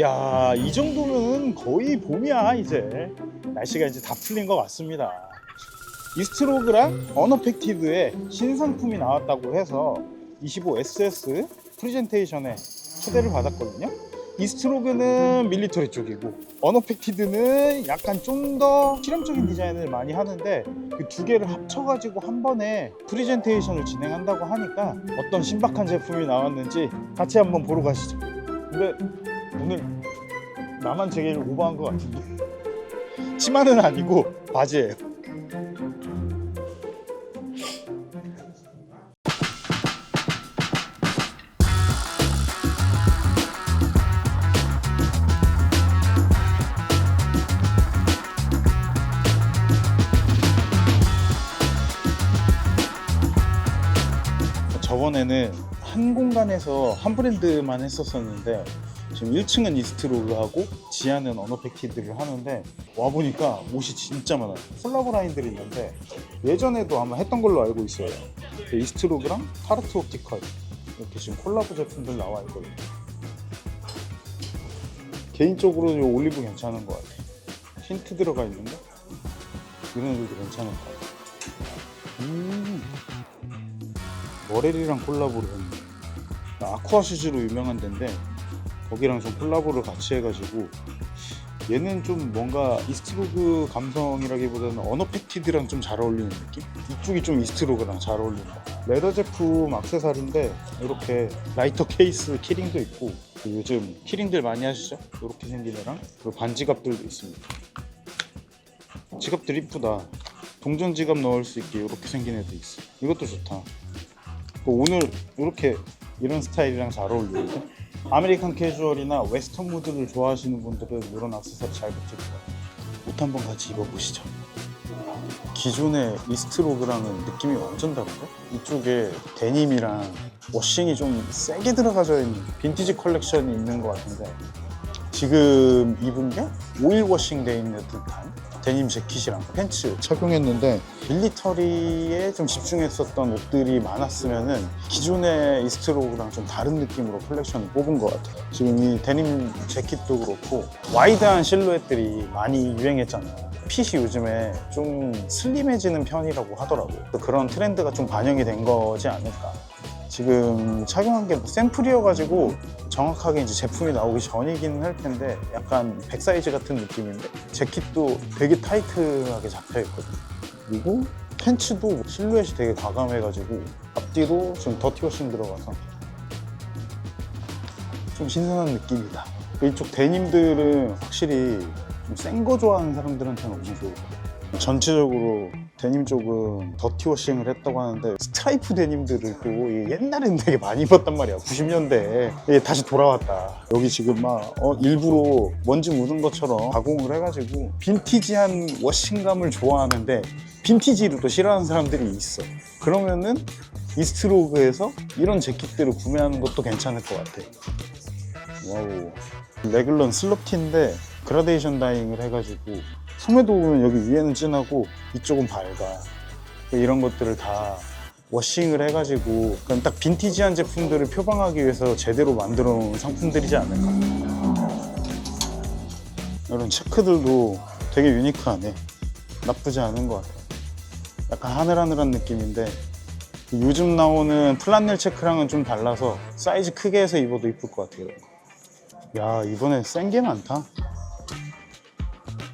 야, 이 정도면 거의 봄이야, 이제. 날씨가 이제 다 풀린 것 같습니다. 이스트로그랑 언어펙티드의 신상품이 나왔다고 해서 25SS 프레젠테이션에 초대를 받았거든요. 이스트로그는 밀리터리 쪽이고 언어펙티드는 약간 좀 더 실험적인 디자인을 많이 하는데 그 두 개를 합쳐가지고 한 번에 프레젠테이션을 진행한다고 하니까 어떤 신박한 제품이 나왔는지 같이 한번 보러 가시죠. 근데 오늘 나만 제일 오버한 것 같은데 치마는 아니고 바지예요. 저번에는 한 공간에서 한 브랜드만 했었었는데 지금 1층은 이스트로그하고 지하는 언어팩티드를 하는데 와 보니까 옷이 진짜 많아요. 콜라보 라인들이 있는데 예전에도 아마 했던 걸로 알고 있어요. 그 이스트로그랑 타르트 옵티컬 이렇게 지금 콜라보 제품들 나와 있거든요. 개인적으로 이 올리브 괜찮은 것 같아요. 힌트 들어가 있는데 이런 애들도 괜찮은 것 같아요. 음. 머렐이랑 콜라보를 했네. 아쿠아 슈즈로 유명한 데인데 거기랑 좀 콜라보를 같이 해가지고 얘는 좀 뭔가 이스트로그 감성이라기보다는 언어팩티드랑 좀 잘 어울리는 느낌? 이쪽이 좀 이스트로그랑 잘 어울린다. 레더 제품 악세사리인데 이렇게 라이터 케이스 키링도 있고 그 요즘 키링들 많이 하시죠? 이렇게 생긴 애랑 그리고 반지갑들도 있습니다. 지갑들 이쁘다. 동전 지갑 넣을 수 있게 이렇게 생긴 애도 있어. 이것도 좋다. 그 오늘 이렇게 이런 스타일이랑 잘 어울리거든. 아메리칸 캐주얼이나 웨스턴 무드를 좋아하시는 분들은 이런 액세서리 잘 붙을 거예요. 옷 한번 같이 입어보시죠. 기존의 이스트로그랑은 느낌이 완전 다른데? 이쪽에 데님이랑 워싱이 좀 세게 들어가져 있는 빈티지 컬렉션이 있는 것 같은데 지금 입은 게 오일 워싱 돼 있는 듯한 데님 재킷이랑 팬츠 착용했는데 밀리터리에 좀 집중했었던 옷들이 많았으면은 기존의 이스트로그랑 좀 다른 느낌으로 컬렉션을 뽑은 것 같아요. 지금 이 데님 재킷도 그렇고 와이드한 실루엣들이 많이 유행했잖아요. 핏이 요즘에 좀 슬림해지는 편이라고 하더라고요. 그런 트렌드가 좀 반영이 된 거지 않을까. 지금 착용한 게 샘플이어가지고 정확하게 이제 제품이 나오기 전이기는 할 텐데 약간 백 사이즈 같은 느낌인데 재킷도 되게 타이트하게 잡혀 있거든요. 그리고 팬츠도 실루엣이 되게 과감해가지고 앞뒤로 지금 더티워싱 들어가서 좀 신선한 느낌이다. 이쪽 데님들은 확실히 좀 센 거 좋아하는 사람들한테는 엄청 좋을 것 같아요. 전체적으로 데님 쪽은 더티워싱을 했다고 하는데 스트라이프 데님들을 또 옛날에는 되게 많이 입었단 말이야. 90년대에 이게 다시 돌아왔다. 여기 지금 막 어, 일부러 먼지 묻은 것처럼 가공을 해가지고 빈티지한 워싱감을 좋아하는데 빈티지를 또 싫어하는 사람들이 있어. 그러면은 이스트로그에서 이런 재킷들을 구매하는 것도 괜찮을 것 같아. 와우. 레글런 슬럽티인데 그라데이션 다잉을 해가지고 소매도 보면 여기 위에는 진하고 이쪽은 밝아. 이런 것들을 다 워싱을 해가지고 그냥 딱 빈티지한 제품들을 표방하기 위해서 제대로 만들어 놓은 상품들이지 않을까. 이런 체크들도 되게 유니크하네. 나쁘지 않은 것 같아 약간 하늘하늘한 느낌인데 요즘 나오는 플란넬 체크랑은 좀 달라서 사이즈 크게 해서 입어도 이쁠 것 같아요. 야 이번에 센게 많다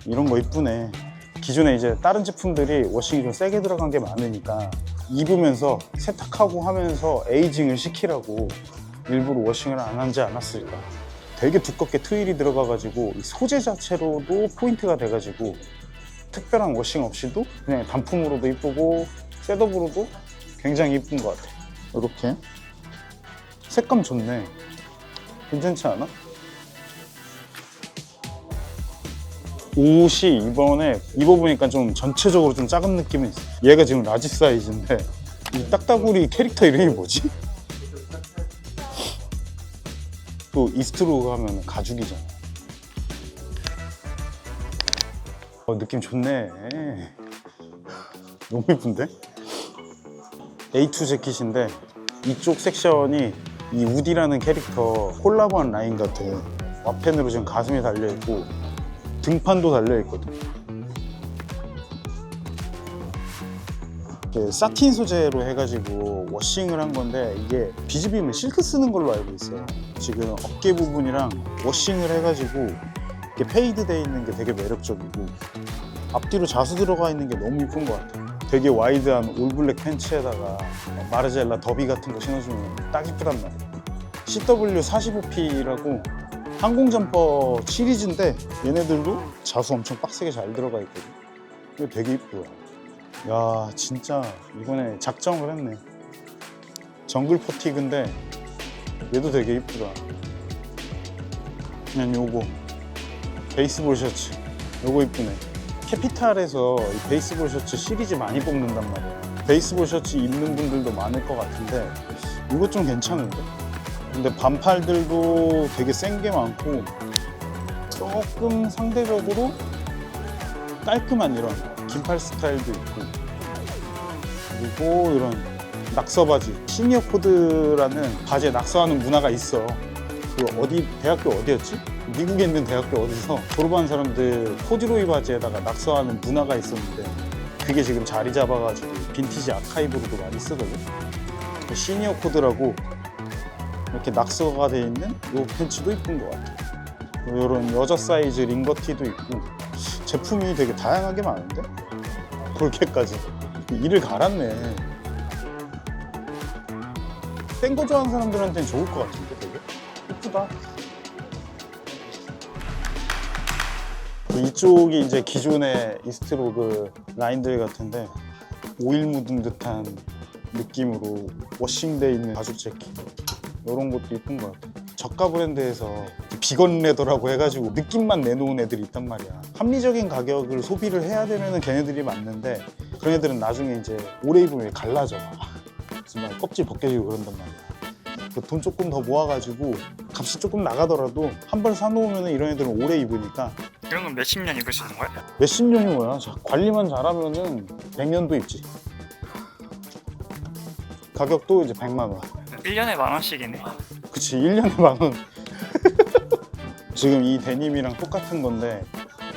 이런 거 이쁘네. 기존에 이제 다른 제품들이 워싱이 좀 세게 들어간 게 많으니까 입으면서 세탁하고 하면서 에이징을 시키라고 일부러 워싱을 안 하지 않았을까. 되게 두껍게 트윌이 들어가가지고 이 소재 자체로도 포인트가 돼가지고 특별한 워싱 없이도 그냥 단품으로도 이쁘고 셋업으로도 굉장히 이쁜 것 같아. 이렇게. 색감 좋네. 괜찮지 않아? 옷이 이번에 입어보니까 좀 전체적으로 좀 작은 느낌이 있어. 얘가 지금 라지 사이즈인데 이 딱따구리 캐릭터 이름이 뭐지? 또 이스트로그 하면 가죽이잖아. 어, 느낌 좋네. 너무 이쁜데? A2 재킷인데 이쪽 섹션이 이 우디라는 캐릭터 콜라보한 라인 같아. 와펜으로 지금 가슴에 달려 있고 등판도 달려 있거든. 이게 사틴 소재로 해가지고 워싱을 한 건데 이게 비즈빔을 실크 쓰는 걸로 알고 있어요. 지금 어깨 부분이랑 워싱을 해가지고 이렇게 페이드 돼 있는 게 되게 매력적이고 앞뒤로 자수 들어가 있는 게 너무 이쁜 것 같아. 되게 와이드한 올블랙 팬츠에다가 마르젤라 더비 같은 거 신어주면 딱 이쁘단 말이야. CW45P라고 항공 점퍼 시리즈인데 얘네들도 자수 엄청 빡세게 잘 들어가 있거든. 이거 되게 이쁘다. 야 진짜 이번에 작정을 했네. 정글 퍼티그인데 얘도 되게 이쁘다. 그냥 요거 베이스볼 셔츠 요거 이쁘네. 캐피탈에서 이 베이스볼 셔츠 시리즈 많이 뽑는단 말이야. 베이스볼 셔츠 입는 분들도 많을 것 같은데 이거 좀 괜찮은데? 근데 반팔들도 되게 센 게 많고 조금 상대적으로 깔끔한 이런 긴팔 스타일도 있고 그리고 이런 낙서 바지 시니어 코드라는 바지에 낙서하는 문화가 있어 그 어디 대학교 어디였지? 미국에 있는 대학교 어디서 졸업한 사람들 코듀로이 바지에다가 낙서하는 문화가 있었는데 그게 지금 자리 잡아가지고 빈티지 아카이브로도 많이 쓰거든 그 시니어 코드라고 이렇게 낙서가 돼 있는 이 팬츠도 이쁜 것 같아 이런 여자 사이즈 링거티도 있고 제품이 되게 다양하게 많은데? 그렇게까지 이를 갈았네. 센거 좋아하는 사람들한테는 좋을 것 같은데 되게? 이쁘다. 이쪽이 이제 기존의 이스트로그 라인들 같은데 오일 묻은 듯한 느낌으로 워싱돼 있는 가죽 재킷 이런 것도 이쁜 것 같아 저가 브랜드에서 비건 레더라고 해가지고 느낌만 내놓은 애들이 있단 말이야. 합리적인 가격을 소비를 해야 되면 걔네들이 맞는데 그런 애들은 나중에 이제 오래 입으면 갈라져. 정말 껍질 벗겨지고 그런단 말이야. 그 돈 조금 더 모아가지고 값이 조금 나가더라도 한벌 사놓으면 이런 애들은 오래 입으니까 이런 건 몇십 년 입을 수 있는 거야? 몇십 년이 뭐야? 자, 관리만 잘하면은 100년도 입지. 가격도 이제 100만 원 1년에 만 원씩이네. 그치 1년에 만원. 지금 이 데님이랑 똑같은 건데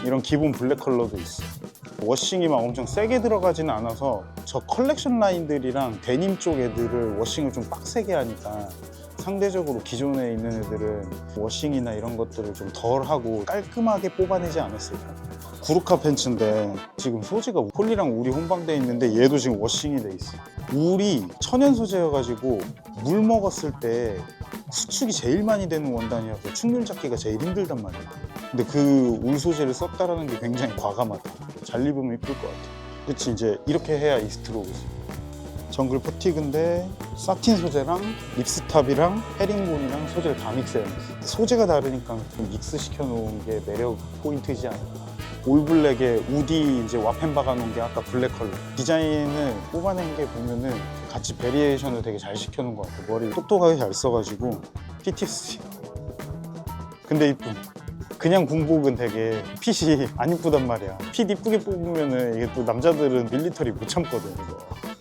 이런 기본 블랙 컬러도 있어. 워싱이 막 엄청 세게 들어가지는 않아서 저 컬렉션 라인들이랑 데님 쪽 애들을 워싱을 좀 빡세게 하니까 상대적으로 기존에 있는 애들은 워싱이나 이런 것들을 좀 덜하고 깔끔하게 뽑아내지 않았을까 구루카 팬츠인데 지금 소재가 폴리랑 울이 혼방돼 있는데 얘도 지금 워싱이 돼 있어 울이 천연 소재여가지고 물 먹었을 때 수축이 제일 많이 되는 원단이어서 충돌 잡기가 제일 힘들단 말이야. 근데 그 울 소재를 썼다라는 게 굉장히 과감하다. 잘 입으면 이쁠 것 같아. 그치 이제 이렇게 해야 이스트로우지. 정글 퍼티그인데 사틴 소재랑 립스탑이랑 헤링본이랑 소재를 다 믹스해놨어. 소재가 다르니까 좀 믹스 시켜 놓은 게 매력 포인트이지 않을까. 올블랙에 우디 이제 와펜 박아놓은 게 아까 블랙 컬러. 디자인을 뽑아낸 게 보면은 같이 베리에이션을 되게 잘 시켜놓은 것 같아 머리 똑똑하게 잘 써가지고 PTSD 근데 이쁨 그냥 군복은 되게 핏이 안 이쁘단 말이야. 핏 이쁘게 뽑으면은 이게 또 남자들은 밀리터리 못 참거든 이거.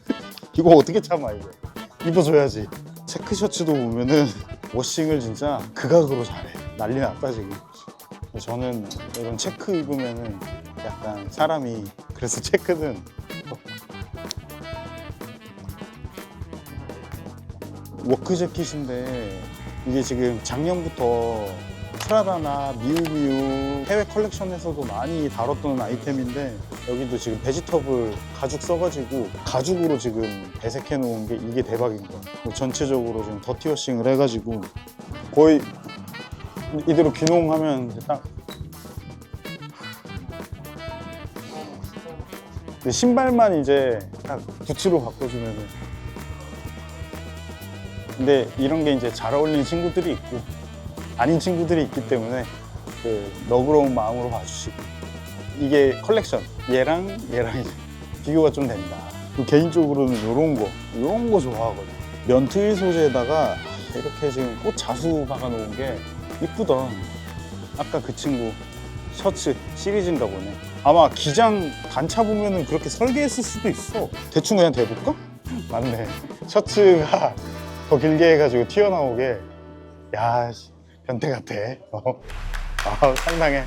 이거 어떻게 참아 이거? 입어줘야지. 체크 셔츠도 보면은 워싱을 진짜 극악으로 잘해. 난리 났다 지금 저는 이런 체크 입으면은 약간 사람이 그래서 체크는 워크 재킷인데 이게 지금 작년부터 프라다나 미우미우 해외 컬렉션에서도 많이 다뤘던 아이템인데 여기도 지금 베지터블 가죽 써가지고 가죽으로 지금 배색해 놓은 게 이게 대박인 거야. 전체적으로 지금 더티워싱을 해가지고 거의 이대로 귀농하면 이제 딱. 신발만 이제 딱 부츠로 바꿔주면은. 근데 이런 게 이제 잘 어울리는 친구들이 있고 아닌 친구들이 있기 때문에 그 너그러운 마음으로 봐주시고. 이게 컬렉션. 얘랑 얘랑 이제 비교가 좀 된다. 그 개인적으로는 이런 거 이런 거 좋아하거든 면 트윌 소재에다가 이렇게 지금 꽃 자수 박아 놓은 게 이쁘다 아까 그 친구 셔츠 시리즈인가 보네 아마 기장 단차 보면은 그렇게 설계했을 수도 있어 대충 그냥 대볼까? 맞네 셔츠가 더 길게 해가지고 튀어나오게 야 씨, 변태 같아. 어. 아, 상당해.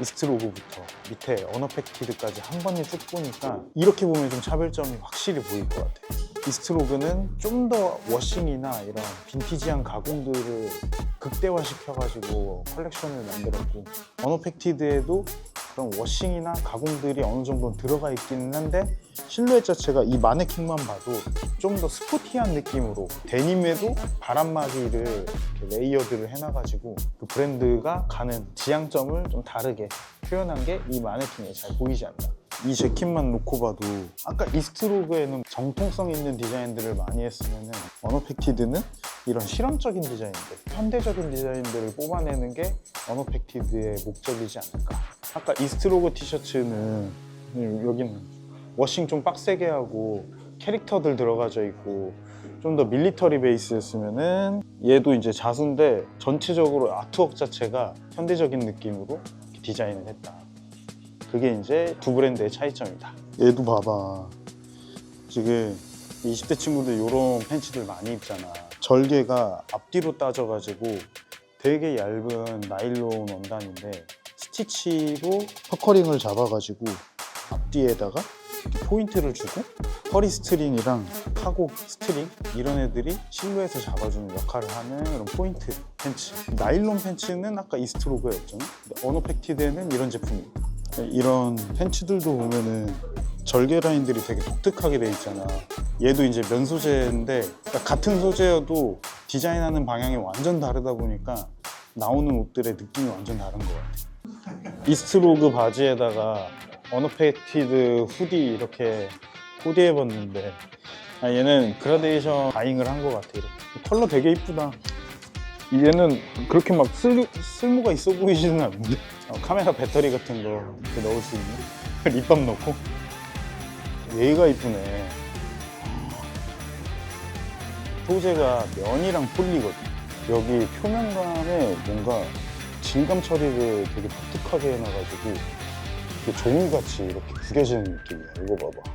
이스트로그부터 밑에 언어팩티드까지 한 번에 쭉 보니까 이렇게 보면 좀 차별점이 확실히 보일 것 같아요. 이스트 로그는 좀 더 워싱이나 이런 빈티지한 가공들을 극대화시켜가지고 컬렉션을 만들었고 언어 팩티드에도 그런 워싱이나 가공들이 어느 정도 들어가 있기는 한데 실루엣 자체가 이 마네킹만 봐도 좀 더 스포티한 느낌으로 데님에도 바람막이를 레이어드를 해놔가지고 그 브랜드가 가는 지향점을 좀 다르게 표현한 게 이 마네킹에 잘 보이지 않나 이 재킷만 놓고 봐도 아까 이스트로그에는 정통성 있는 디자인들을 많이 했으면은 어노팩티드는 이런 실험적인 디자인들, 현대적인 디자인들을 뽑아내는 게 어노팩티드의 목적이지 않을까. 아까 이스트로그 티셔츠는 여기는 워싱 좀 빡세게 하고 캐릭터들 들어가져 있고 좀 더 밀리터리 베이스였으면은 얘도 이제 자수인데 전체적으로 아트웍 자체가 현대적인 느낌으로 디자인을 했다. 그게 이제 두 브랜드의 차이점이다. 얘도 봐봐. 지금 20대 친구들 이런 팬츠들 많이 입잖아. 절개가 앞뒤로 따져가지고 되게 얇은 나일론 원단인데 스티치로 퍼커링을 잡아가지고 앞뒤에다가 포인트를 주고 허리 스트링이랑 카고 스트링 이런 애들이 실루엣을 잡아주는 역할을 하는 그런 포인트 팬츠. 나일론 팬츠는 아까 이스트로그였잖아 근데 어노팩티드에는 이런 제품입니다. 이런 팬츠들도 보면은 절개 라인들이 되게 독특하게 돼 있잖아. 얘도 이제 면 소재인데 그러니까 같은 소재여도 디자인하는 방향이 완전 다르다 보니까 나오는 옷들의 느낌이 완전 다른 것 같아 이스트로그 바지에다가 어노팩티드 후디 이렇게 후디 해봤는데 아, 얘는 그라데이션 다잉을 한 것 같아 이렇게. 컬러 되게 이쁘다. 얘는 그렇게 막 쓸, 쓸모가 있어 보이지는 않는데? 어, 카메라 배터리 같은 거 이렇게 넣을 수 있는? 립밤 넣고? 얘가 이쁘네. 소재가 면이랑 폴리거든. 여기 표면감에 뭔가 질감 처리를 되게 독특하게 해놔가지고 이렇게 종이같이 이렇게 구겨지는 느낌이야. 이거 봐봐.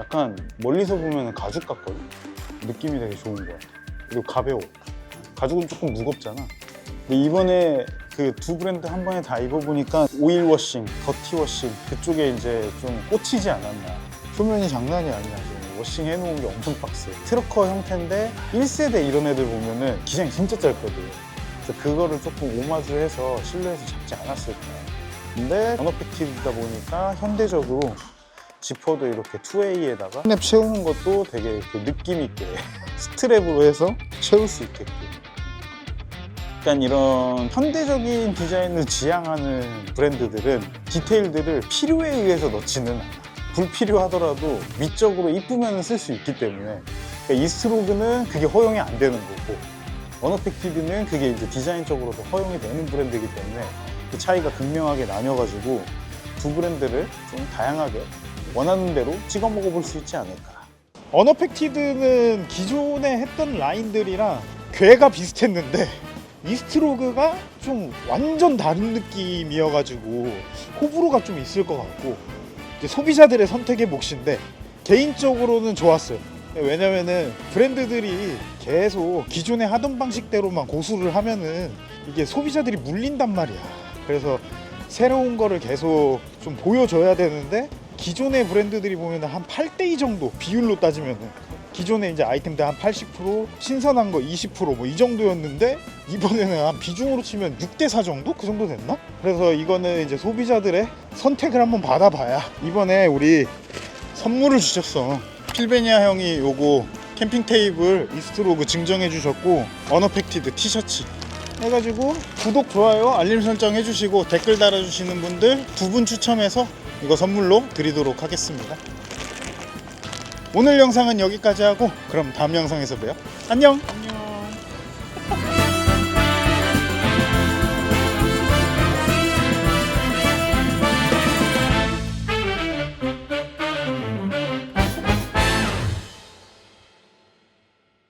약간 멀리서 보면 가죽 같거든? 느낌이 되게 좋은 거야. 그리고 가벼워. 가죽은 조금 무겁잖아. 근데 이번에 그 두 브랜드 한 번에 다 입어보니까 오일 워싱, 더티 워싱 그쪽에 이제 좀 꽂히지 않았나. 표면이 장난이 아니야 워싱 해놓은 게 엄청 빡세 트러커 형태인데 1세대 이런 애들 보면은 기장이 진짜 짧거든 그래서 그거를 조금 오마주해서 실루엣을 잡지 않았을까 근데 언어팩티브다 보니까 현대적으로 지퍼도 이렇게 투웨이에다가 스냅 채우는 것도 되게 그 느낌 있게 스트랩으로 해서 채울 수 있게끔. 약간 이런 현대적인 디자인을 지향하는 브랜드들은 디테일들을 필요에 의해서 넣지는 않아 불필요하더라도 위적으로 이쁘면 쓸 수 있기 때문에 그러니까 이스트로그는 그게 허용이 안 되는 거고 언어팩티드는 그게 이제 디자인적으로도 허용이 되는 브랜드이기 때문에 그 차이가 극명하게 나뉘어가지고 두 브랜드를 좀 다양하게 원하는 대로 찍어 먹어볼 수 있지 않을까. 언어팩티드는 기존에 했던 라인들이랑 괴가 비슷했는데 이스트로그가 좀 완전 다른 느낌이어가지고 호불호가 좀 있을 것 같고 소비자들의 선택의 몫인데 개인적으로는 좋았어요. 왜냐면은 브랜드들이 계속 기존에 하던 방식대로만 고수를 하면은 이게 소비자들이 물린단 말이야. 그래서 새로운 거를 계속 좀 보여줘야 되는데 기존의 브랜드들이 보면 한 8대2 정도 비율로 따지면은 기존에 이제 아이템들 한 80% 신선한 거 20%뭐 이 정도였는데 이번에는 한 비중으로 치면 6대 4 정도? 그 정도 됐나? 그래서 이거는 이제 소비자들의 선택을 한번 받아봐야 이번에 우리 선물을 주셨어. 필베니아 형이 요거 캠핑 테이블 이스트로그 증정해 주셨고 언어팩티드 티셔츠. 해가지고 구독 좋아요 알림 설정 해주시고 댓글 달아주시는 분들 두 분 추첨해서 이거 선물로 드리도록 하겠습니다 오늘 영상은 여기까지 하고 그럼 다음 영상에서 봬요. 안녕